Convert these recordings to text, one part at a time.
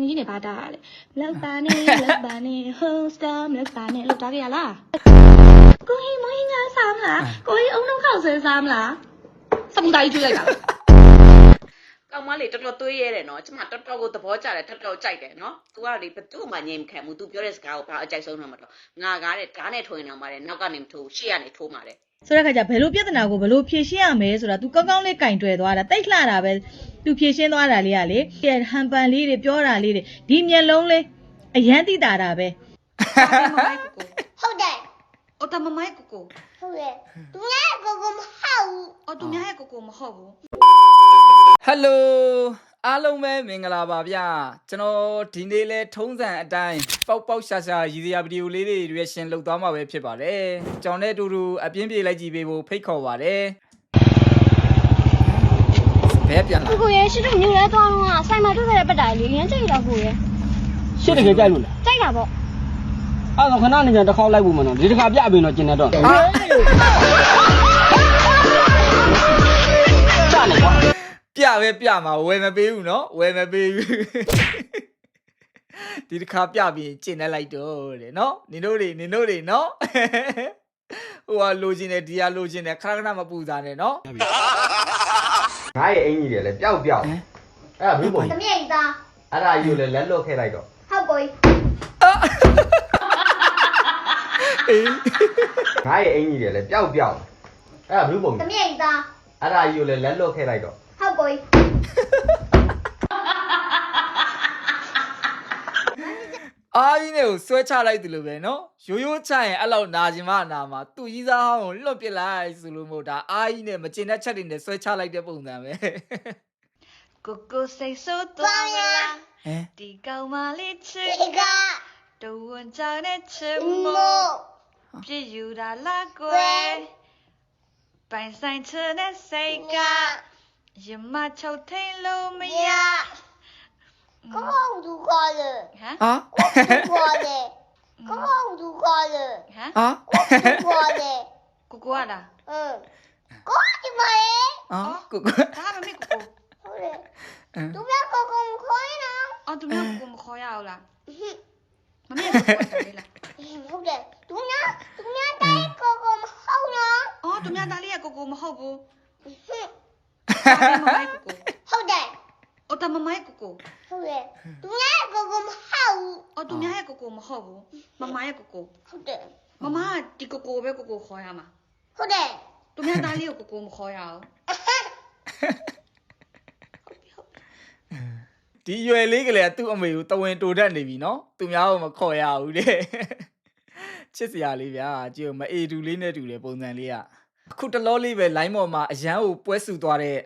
ခင်ကြီးနေပါတာလေလောက်ပါနေလောက်ပါနေ whole star လောက်ပါနေလောက်တာကြရလားကိုကြီးမင်းငါစားမလားကိုကြီးအုံနောက်ခောက်ဆဲစားမလားစမုန်တိုင်းကျွေးလိုက်တာကောင်မလေးတော်တော်သွေးရဲတယ်နော်ကျမတော်တော်ကိုသဘောကျတယ်တော်တော်ကြိုက်တယ်နော် तू ကလေဘသူ့မှငြိမ်ခံမှု तू ပြောတဲ့စကားကိုဘာအကြိုက်ဆုံးတော့မတော်ငါကားတဲ့ဓာတ်နဲ့ထိုးရင်တော့မှတယ်နောက်ကနေမထိုးရှေ့ကနေထိုးမှတယ် ဆိုတဲ့ခါကျဘယ်လိုပြဿနာကိုဘယ်လိုဖြေရှင်းရမလဲဆိုတာ तू ကောင်းကောင်းလေးကင်တွယ်သွားတာတိတ်လှတာပဲ तू ဖြေရှင်းသွားတာလေးကလေဟန်ပန်လေးတွေပြောတာလေးတွေဒီမျက်လုံးလေးအရန်တိတာတာပဲမမိုက်ကိုကိုဟုတ်တယ်အော်တမမိုက်ကိုကိုဟုတ်တယ်သူလည်းကိုကိုမဟုတ်ဘူးအော်သူများရဲ့ကိုကိုမဟုတ်ဘူး ဟယ်လိုအားလုံးပဲမင်္ဂလာပါဗျကျွန်တော်ဒီနေ့လဲထုံးစံအတိုင်းပေါက်ပေါက်ရှာရှာရည်စရာဗီဒီယိုလေးတွေ reaction လုပ်သွားမှာပဲဖြစ်ပါတယ်ကျွန်တော်နဲ့အတူတူအပြင်းပြေလိုက်ကြည့်ပေးဖို့ဖိတ်ခေါ်ပါတယ်ဘယ်ပြန်လာကိုကိုရဲ့ရှိတော့ညူလဲသွားတော့ဆိုင်မှာတွေ့ခဲ့တဲ့ပတ်တာလေးရမ်းကြိုက်တော့ကိုရဲ့ရှစ်တကယ်ကြိုက်လို့လားကြိုက်တာပေါ့အဲ့တော့ခဏနေကြတစ်ခေါက်လိုက်ဖို့မနော်ဒီတစ်ခါပြပေးတော့ကျင်နေတော့ ပြပဲပြမှာဝယ်မပေးဘူးနော်ဝယ်မပေးဘူးဒီတစ်ခါပြပြီးကျင်နေလိုက်တော့တဲ့နော်နင်တို့တွေနင်တို့တွေနော်ဟိုဟာလိုချင်တယ်ဒီဟာလိုချင်တယ်ခဏခဏမပူစားနဲ့နော်ငါရဲ့အင်ကြီးတွေလည်းပျောက်ပျောက်အဲ့ဒါဘူးပေါ့သမီးအိမ်သားအဲ့ဒါကြီးကိုလည်းလက်လွတ်ခဲ့လိုက်တော့ဟုတ်ပါပြီအေးငါရဲ့အင်ကြီးတွေလည်းပျောက်ပျောက်အဲ့ဒါဘူးပေါ့သမီးအိမ်သားအဲ့ဒါကြီးကိုလည်းလက်လွတ်ခဲ့လိုက်တော့ go, boy. ။အာကြီးနဲ့ကိုဆွဲချလိုက်တယ်လို့ပဲနော်။ရိုးရိုးချရင်အဲ့လောက်နာကျင်မှနာမှာသူ့ကြီးစားဟောင်းကိုလွတ်ပစ်လိုက်ဆိုလို့မို့ဒါအာကြီးနဲ့မကျင်တဲ့ချက်တွေနဲ့ဆွဲချလိုက်တဲ့ပုံစံပဲ။ Coco say so to la. ဟမ် Di gao ma li chi. Do won chao ne chi mo. Pi yu da la gwe. Bai sai chi ne say ga. တာလားကွယ်ပိုင်ဆိုင်ချင်တဲ့စိတ်ကရမချုပ်ထိန်လို့မရကိုကိုသူခေါ်လေဟမ်ဟာကိုခေါ်လေကိုကိုသူခေါ်လေဟမ်ဟာကိုခေါ်လေကိုကိုကလားအင်းကိုဒီမလေးဟာကိုကိုဒါမမေကိုကိုဟုတ်တယ်အင်းသူ 妈妈姑姑，ဟုတ်တယ်我的妈妈姑姑，ဟုတ်တယ်သူငါ့ကိုကိုမဟုတ်ဘူး哦，对面还姑姑么好不？妈妈也姑姑，ဟုတ်တယ်妈妈的姑姑呗姑姑好呀嘛，ဟုတ်တယ်对面哪里有姑姑么好呀？အဟမ်းဒီရွယ်လေးကလေးကသူ့အမေကိုတဝင်တိုတတ်နေပြီနော်သူများကိုမခေါ်ရဘူးလေချစ်စရာလေးဗျာကြည့်ဦးမအေတူလေးနဲ့တူတယ်ပုံစံလေးက အခုတလောလေးပဲ line ပေါ်မှာအရန်ကိုပွဲစုသွားတဲ့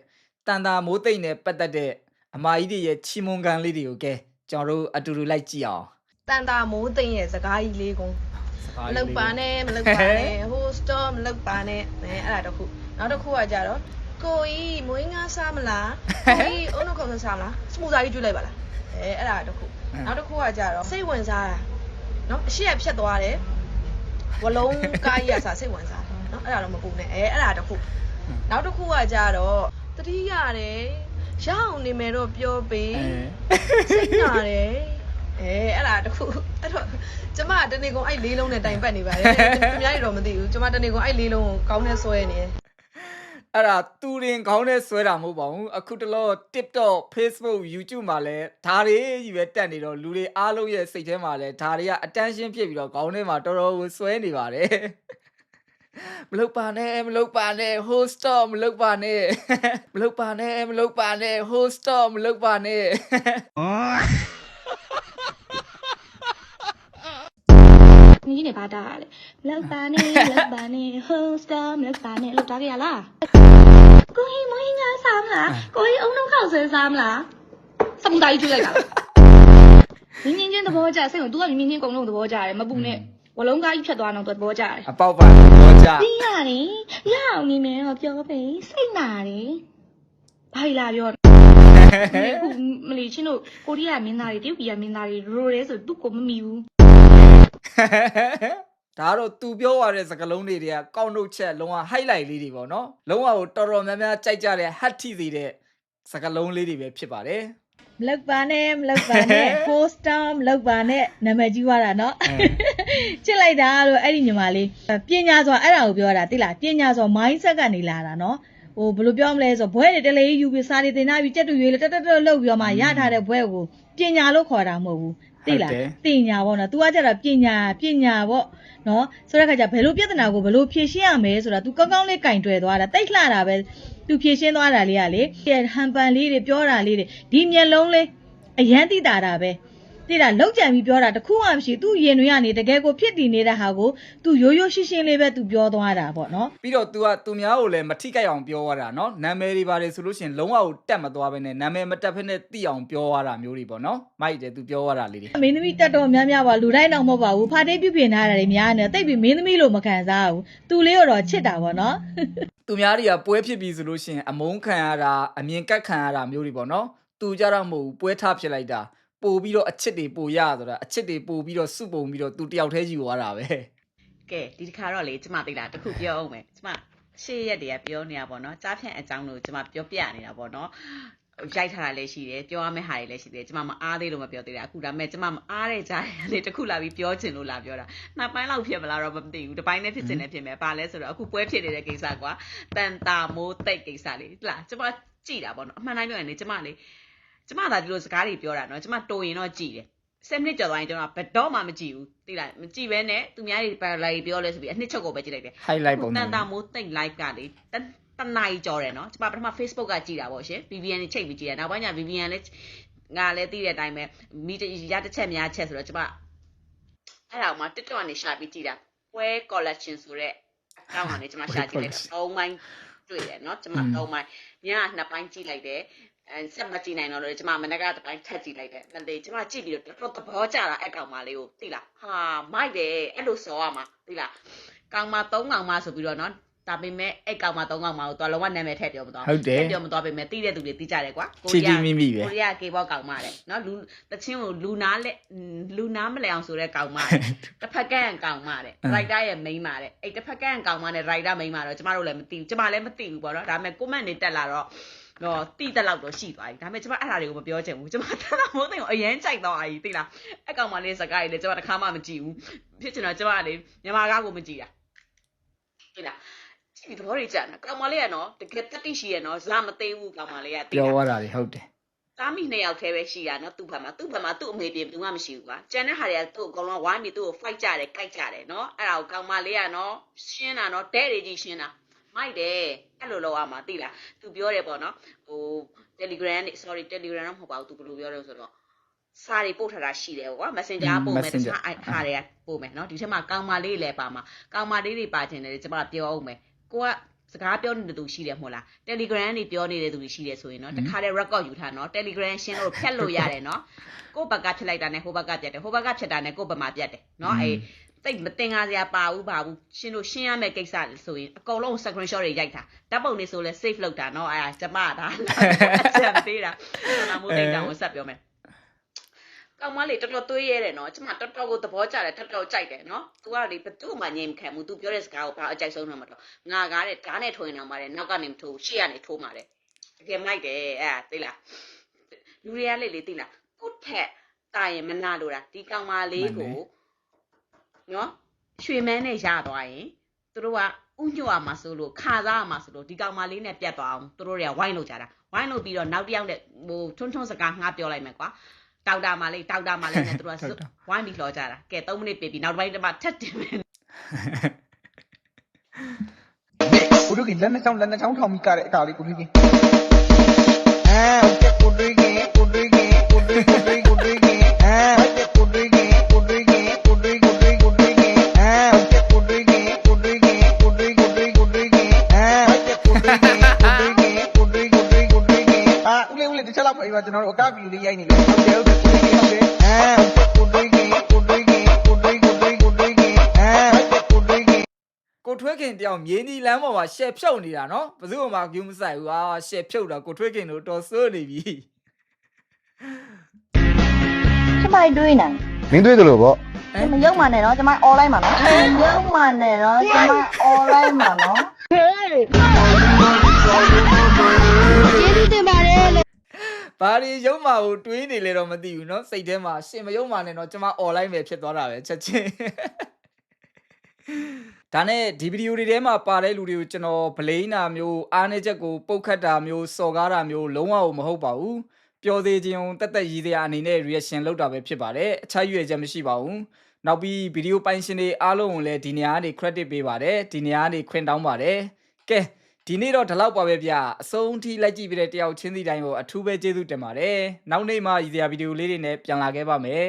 တန်တာမိုးသိမ့်နဲ့ပတ်သက်တဲ့အမကြီးတွေရဲ့ချီမွန်ကန်လေးတွေကိုကဲကျွန်တော်တို့အတူတူလိုက်ကြည့်အောင်တန်တာမိုးသိမ့်ရဲ့စကားကြီးလေးကုန်မလုပ်ပါနဲ့မလုပ်ပါနဲ့ဟိုစတော့မလုပ်ပါနဲ့အဲအဲ့ဒါတစ်ခုနောက်တစ်ခုကကြတော့ကိုကြီးမွေးငါစားမလားကိုကြီးအုံနှုတ်ခုံစားမလားစမူစာကြီးကျွေးလိုက်ပါလားအဲအဲ့ဒါတစ်ခုနောက်တစ်ခုကကြတော့စိတ်ဝင်စားတာနော်အရှိရဖြတ်သွားတယ်ဝလုံးကားကြီးကစားစိတ်ဝင်စားတယ် နော်အဲ့ဒါတော့မပူနဲ့အဲအဲ့ဒါတစ်ခုနောက်တစ်ခုကကြတော့တတိရတယ်ရအောင်နေမယ်တော့ပြောပေးစိတ်နာတယ်အဲအဲ့ဒါတခုအဲ့တော့ကျမတနေကုန်အဲ့လေးလုံးနဲ့တိုင်ပတ်နေပါတယ်သူများတွေတော့မသိဘူးကျမတနေကုန်အဲ့လေးလုံးကိုကောင်းနဲ့ဆွဲနေတယ်အဲ့ဒါသူရင်ခေါင်းနဲ့ဆွဲတာမဟုတ်ပါဘူးအခုတလော TikTok Facebook YouTube မှာလည်းဒါတွေကြီးပဲတက်နေတော့လူတွေအားလုံးရဲ့စိတ်ထဲမှာလည်းဒါတွေက attention ဖြစ်ပြီးတော့ခေါင်းထဲမှာတော်တော်ကိုဆွဲနေပါတယ် မလုတ်ပါနဲ့မလုတ်ပါနဲ့ whole stop မလုတ်ပါနဲ့မလုတ်ပါနဲ့မလုတ်ပါနဲ့ whole stop မလုတ်ပါနဲ့นี่เนี่ยบาดาเลยเลิกบาเนี่ยเลิกบาเนี่ย whole stop เลิกบาเนี่ยหลุดตาแกล่ะกูให้มึงงาซ้ําล่ะกูให้อุ้งน้องเข้าซื้อซ้ําล่ะสมุนไพรจุไล่ล่ะမြင်းမြင်းချင်းသဘောကျစိတ်ကို तू ကမြင်းမြင်းချင်းအကုန်လုံးသဘောကျတယ်မပူနဲ့ ဝလုံးကားကြီးဖြတ်သွားတော့သူသဘောကျတယ်အပေါက်ပါဘောကြပြီးရတယ်ရအောင်နေမယ်တော့ပြောပေးစိတ်နာတယ်ဘာလာပြောခုမလီချင်းတို့ကိုရီးယားမင်းသားတွေတရုတ်ပြည်ကမင်းသားတွေရိုရဲဆိုသူ့ကိုမမီဘူးဒါကတော့သူပြောရတဲ့စကားလုံးတွေတွေကကောက်နှုတ်ချက်လုံးဝ highlight လေးတွေပေါ့နော်လုံးဝကိုတော်တော်များများကြိုက်ကြတဲ့ hat ထိစေတဲ့စကားလုံးလေးတွေပဲဖြစ်ပါတယ် မလောက်ပါနဲ့မလောက်ပါနဲ့ hoster မလောက်ပါနဲ့နာမည်ကြီးသွားတာเนาะ ချစ်လိုက်တာလို့အဲ့ဒီညီမလေးပညာဆိုအဲ့ဒါကိုပြောတာတိလားပညာဆို mindset ကနေလာတာเนาะဟိုဘယ်လိုပြောမလဲဆိုဘွဲတွေတလေးယူပြီးစာတွေတင်ထားပြီးကြက်တူရွေးလေးတက်တက်တက်လှုပ်ပြီးတော့မှရထားတဲ့ဘွဲကိုပညာလို့ခေါ်တာမဟုတ်ဘူးတိလားပညာပေါ့နော် तू ကကြတာပညာပညာပေါ့နော်ဆိုတဲ့ခါကျဘယ်လိုပြဿနာကိုဘယ်လိုဖြေရှင်းရမလဲဆိုတာ तू ကောင်းကောင်းလေးကင်တွယ်သွားတာတိတ်လှတာပဲ သူဖြည့်ရှင်းသွားတာလေးကလေရဲ့ဟန်ပန်လေးတွေပြောတာလေးတွေဒီမျက်လုံးလေးအယမ်းတိတာတာပဲတိတာလောက်ကြံပြီးပြောတာတခုမှမရှိသူရင်တွေကနေတကယ်ကိုဖြစ်တည်နေတဲ့ဟာကိုသူရိုးရိုးရှင်းရှင်းလေးပဲသူပြောသွားတာပေါ့နော်ပြီးတော့ तू ကသူများကိုလည်းမထိကြိုက်အောင်ပြောသွားတာနော်နာမည်တွေပါတယ်ဆိုလို့ရှိရင်လုံးဝတက်မသွားပဲနဲ့နာမည်မတက်ဖက်နဲ့တိအောင်ပြောသွားတာမျိုးတွေပေါ့နော်မိုက်တယ် तू ပြောသွားတာလေးတွေမင်းသမီးတက်တော့များများပါလူတိုင်းတော့မဟုတ်ပါဘူးဖာတေးပြုပြင်ထားတာတွေများနေတိတ်ပြီးမင်းသမီးလို့မခံစားဘူး तू လေးတော့ချစ်တာပေါ့နော် သူများတွေကပွဲဖြစ်ပြီဆိုလို့ရှိရင်အမုန်းခံရတာအမြင်ကတ်ခံရတာမျိုးတွေပေါ့နော်သူကြတော့မဟုတ်ဘူးပွဲထဖြစ်လိုက်တာပို့ပြီးတော့အချစ်တွေပို့ရဆိုတာအချစ်တွေပို့ပြီးတော့စုပုံပြီးတော့သူတယောက်တည်းယူသွားတာပဲကဲဒီတစ်ခါတော့လေကျမသိလားတခုပြောအောင်မယ်ကျမရှေ့ရက်တွေကပြောနေတာပေါ့နော်ကြားဖြန့်အကြောင်းလို့ကျမပြောပြနေတာပေါ့နော် ရိုက်ထားတာလည်းရှိတယ်ပြောရမယ့်ဟာတွေလည်းရှိတယ်ကျမမအားသေးလို့မပြောသေးတာအခုဒါပေမဲ့ကျမမအားတဲ့ကြားရလေတစ်ခုလာပြီးပြောချင်လို့လာပြောတာနှစ်ပိုင်းလောက်ဖြစ်မလားတော့မသိဘူးတစ်ပိုင်းနဲ့ဖြစ်ချင်တယ်ဖြစ်မယ်ပါလဲဆိုတော့အခုပွဲဖြစ်နေတဲ့ကိစ္စကွာတန်တာမိုးတိတ်ကိစ္စလေးဟလာကျမကြည်တာပေါ့နော်အမှန်တိုင်းပြောရင်လေကျမလေကျမသာဒီလိုစကားတွေပြောတာနော်ကျမတိုးရင်တော့ကြည်တယ်10မိနစ်ကျော်သွားရင်ကျွန်တော်ဘယ်တော့မှမကြည့်ဘူးသိလားမကြည့်ဘဲနဲ့သူများတွေပါလာပြောလဲဆိုပြီးအနှစ်ချုပ်ကိုပဲကြည့်လိုက်တယ် highlight ပုံတစံန်တာမိုးတိတ် live ကလေ တတနိုင်ကြော်တယ်နော်ကျွန်မပထမ Facebook ကကြည့်တာပေါ့ရှင် VPN နဲ့ချိန်ပြီးကြည့်တယ်နောက်ပိုင်းကျ VPN လည်းငါလည်းသိတဲ့အတိုင်းပဲမိရတစ်ချက်များချက်ဆိုတော့ကျွန်မအဲ့ဒါမှ TikTok ကနေရှာပြီးကြည့်တာပွဲ collection ဆိုတဲ့ account ကနေကျွန်မရှာကြည့်လိုက်တော့၃ပိုင်းတွေ့တယ်နော်ကျွန်မ၃ပိုင်းညကနှစ်ပိုင်းကြည့်လိုက်တယ်အဲဆက်မကြည့်နိုင်တော့လို့ကျွန်မမနက်ကတစ်ပိုင်းထပ်ကြည့်လိုက်တယ်မသိကျွန်မကြည့်ပြီးတော့တော်တော်သဘောကျတာအဲ့ကောင်မလေးကိုသိလားဟာမိုက်တယ်အဲ့လိုစောရမှာသိလားကောင်မ၃ကောင်မဆိုပြီးတော့နော် ဒါပေမဲ့အဲ့ကောင်မ၃ကောင်မကိုတော်လုံးဝနာမည်ထည့်ပြောမသွားဟုတ်တယ်ထည့်ပြောမသွားပေမဲ့တိတဲ့သူတွေတိကြတယ်ကွာချီချီမိမိပဲကိုရီးယားကေဘောကောင်မတဲ့နော်လူတချင်းကိုလူနာလက်လူနာမလဲအောင်ဆိုတဲ့ကောင်မတဲ့တစ်ဖက်ကန်ကောင်မတဲ့ရိုက်တာရဲ့မိန်းမတဲ့အဲ့တစ်ဖက်ကန်ကောင်မနဲ့ရိုက်တာမိန်းမတော့ကျမတို့လည်းမသိဘူးကျမလည်းမသိဘူးပေါ့နော်ဒါပေမဲ့ comment တွေတက်လာတော့တော့တိတက်လောက်တော့ရှိသွားပြီဒါပေမဲ့ကျမအဲ့ဒါတွေကိုမပြောချင်ဘူးကျမတန်းမိုးသိကိုအရင်ကြိုက်တော့အာကြီးသိလားအဲ့ကောင်မလေးစကားကြီးလေကျမတစ်ခါမှမကြည့်ဘူးဖြစ်ချင်တော့ကျမကလေမြန်မာကားကိုမကြည့်တာသိလား ကြည့်ပြီးသဘောတွေကြတယ်ကောင်မလေးကနော်တကယ်တက်တိရှိရနော်ဇာမသေးဘူးကောင်မလေးကသိပြောလားရတာတွေဟုတ်တယ်သားမိနှစ်ယောက်တည်းပဲရှိတာနော်သူ့ဘက်မှာသူ့ဘက်မှာသူ့အမေပြင်သူမှမရှိဘူးကွာကျန်တဲ့ဟာတွေကသူ့အကောင်လုံးဝိုင်းပြီးသူ့ကို fight ကြတယ်ကြိုက်ကြတယ်နော်အဲ့ဒါကိုကောင်မလေးကနော်ရှင်းတာနော်တဲ့တွေကြီးရှင်းတာမိုက်တယ်အဲ့လိုလောက်ရမှာသိလားသူပြောတယ်ပေါ့နော်ဟို Telegram နဲ့ sorry Telegram တော့မဟုတ်ပါဘူးသူဘယ်လိုပြောလဲဆိုတော့စာတွေပို့ထားတာရှိတယ်ကွာ Messenger ပို့မယ်တခြားဟာတွေကပို့မယ်နော်ဒီထက်မှာကောင်မလေးလည်းပါမှာကောင်မလေးတွေပါခြင်းတယ်ကျွန်မပြောအောင်မယ် ကိုကစကားပြောနေတဲ့သူရှိတယ်မဟုတ်လား Telegram နေပြောနေတဲ့သူတွေရှိတယ်ဆိုရင်နော်တခါတည်း record ယူထားနော် Telegram ရှင်းလို့ဖြတ်လို့ရတယ်နော်ကိုယ့်ဘက်ကဖြတ်လိုက်တာနဲ့ဟိုဘက်ကပြတ်တယ်ဟိုဘက်ကဖြတ်တာနဲ့ကိုယ့်ဘက်မှာပြတ်တယ်နော်အေးတိတ်မတင်ကားစရာပါဘူးပါဘူးရှင်းလို့ရှင်းရမယ့်ကိစ္စဆိုရင်အကုန်လုံး screenshot တွေရိုက်တာဓာတ်ပုံတွေဆိုလဲ save လုပ်တာနော်အဲဒါကျမဒါအချမ်းသေးတာကျွန်တော်မိုးတိတ်တောင်ကိုဆက်ပြောမယ် ကောင်မလေးတော်တော်သွေးရဲတယ်နော်ကျမတော်တော်ကိုသဘောကျတယ်တော်တော်ကြိုက်တယ်နော် तू ကလေဘသူ့မှငြိမ်မခံဘူး तू ပြောတဲ့စကားကိုဘာအကြိုက်ဆုံးတော့မတော့ငါကားတဲ့ဓာတ်နဲ့ထွင်နေမှာတယ်နောက်ကနေမထိုးရှေ့ကနေထိုးမှာတယ်တကယ်မိုက်တယ်အဲ့ဒါသိလားလူတွေကလေလေသိလားကိုယ့်ထက်တာရင်မနာလို့တာဒီကောင်မလေးကိုနော်ရွှေမန်းနဲ့ရသွားရင်သူတို့ကဥညွတ်ရမှာဆိုလို့ခါစားရမှာဆိုလို့ဒီကောင်မလေးနဲ့ပြတ်သွားအောင်သူတို့တွေကဝိုင်းလို့ကြတာဝိုင်းလို့ပြီးတော့နောက်တစ်ယောက်နဲ့ဟိုထွန်းထွန်းစကားငှားပြောလိုက်မယ်ကွာ ဒေါက်တာမလေးဒေါက်တာမလေးနဲ့သူတို့ကစွတ်ဝိုင်းပြီးလှော်ကြတာကဲ3မိနစ်ပြပြီနောက်တစ်ပိုင်းတစ်မှာထက်တင်မယ်ကိုတို့ကလက်နှစ်ချောင်းလက်နှစ်ချောင်းထောင်ပြီးကတဲ့အကာလေးကိုတို့ကအာဟုတ်ကဲ့ကိုတို့ကကိုတို့ကကိုတို့ကိုတို့ကိုတို့ကအာဟုတ်ကဲ့ကိုတို့ကကိုတို့ကကိုတို့ကိုတို့ကိုတို့ကအာဟုတ်ကဲ့ကိုတို့ကကိုတို့ကကိုတို့ကိုတို့ကိုတို့ကအာဟုတ်ကဲ့ကိုတို့ကကိုတို့ကကိုတို့ကိုတို့ကိုတို့ကအာဦးလေးဦးလေးတစ်ချက်လောက်ပဲကျွန်တော်တို့အကဗီဒီယိုလေးရိုက်နေတ ထွက်ခင်တယောက်မြေနီလမ်းပေါ်မှာရှယ်ဖြုတ်နေတာနော်ဘယ်သူမှဂူးမဆိုင်ဘူးအာရှယ်ဖြုတ်တော့ကိုထွက်ခင်တို့တော်ဆိုးနေပြီကျမတွေးနေမင်းတွေးတယ်လို့ပေါ့မယုံမှနဲ့နော်ကျမ online မှာနော်မယုံမှနဲ့နော်ကျမ online မှာနော်ဟေးကျေးဇူးတင်ပါတယ်လေဘာတွေယုံမှကိုတွေးနေလဲတော့မသိဘူးနော်စိတ်ထဲမှာရှင်မယုံမှနဲ့နော်ကျမ online ပဲဖြစ်သွားတာပဲချက်ချင်း ဒါနဲ့ဒီဗီဒီယိုတွေထဲမှာပါတဲ့လူတွေကိုကျွန်တော်ဗလိန်နာမျိုးအားနေချက်ကိုပုတ်ခတ်တာမျိုးစော်ကားတာမျိုးလုံးဝမဟုတ်ပါဘူးပျော်သေးခြင်းတက်တက်ရည်စရာအနေနဲ့ reaction လုပ်တာပဲဖြစ်ပါတယ်အခြားရွေချက်မရှိပါဘူးနောက်ပြီးဗီဒီယိုပိုင်ရှင်တွေအားလုံးကိုလည်းဒီနေရာကနေ credit ပေးပါတယ်ဒီနေရာကနေခွင့်တောင်းပါတယ်ကဲဒီနေ့တော့ဒီလောက်ပါပဲဗျအဆုံးထိလိုက်ကြည့်ပြတဲ့တယောက်ချင်းစီတိုင်းကိုအထူးပဲကျေးဇူးတင်ပါတယ်နောက်နေ့မှရည်စရာဗီဒီယိုလေးတွေနဲ့ပြန်လာခဲ့ပါမယ်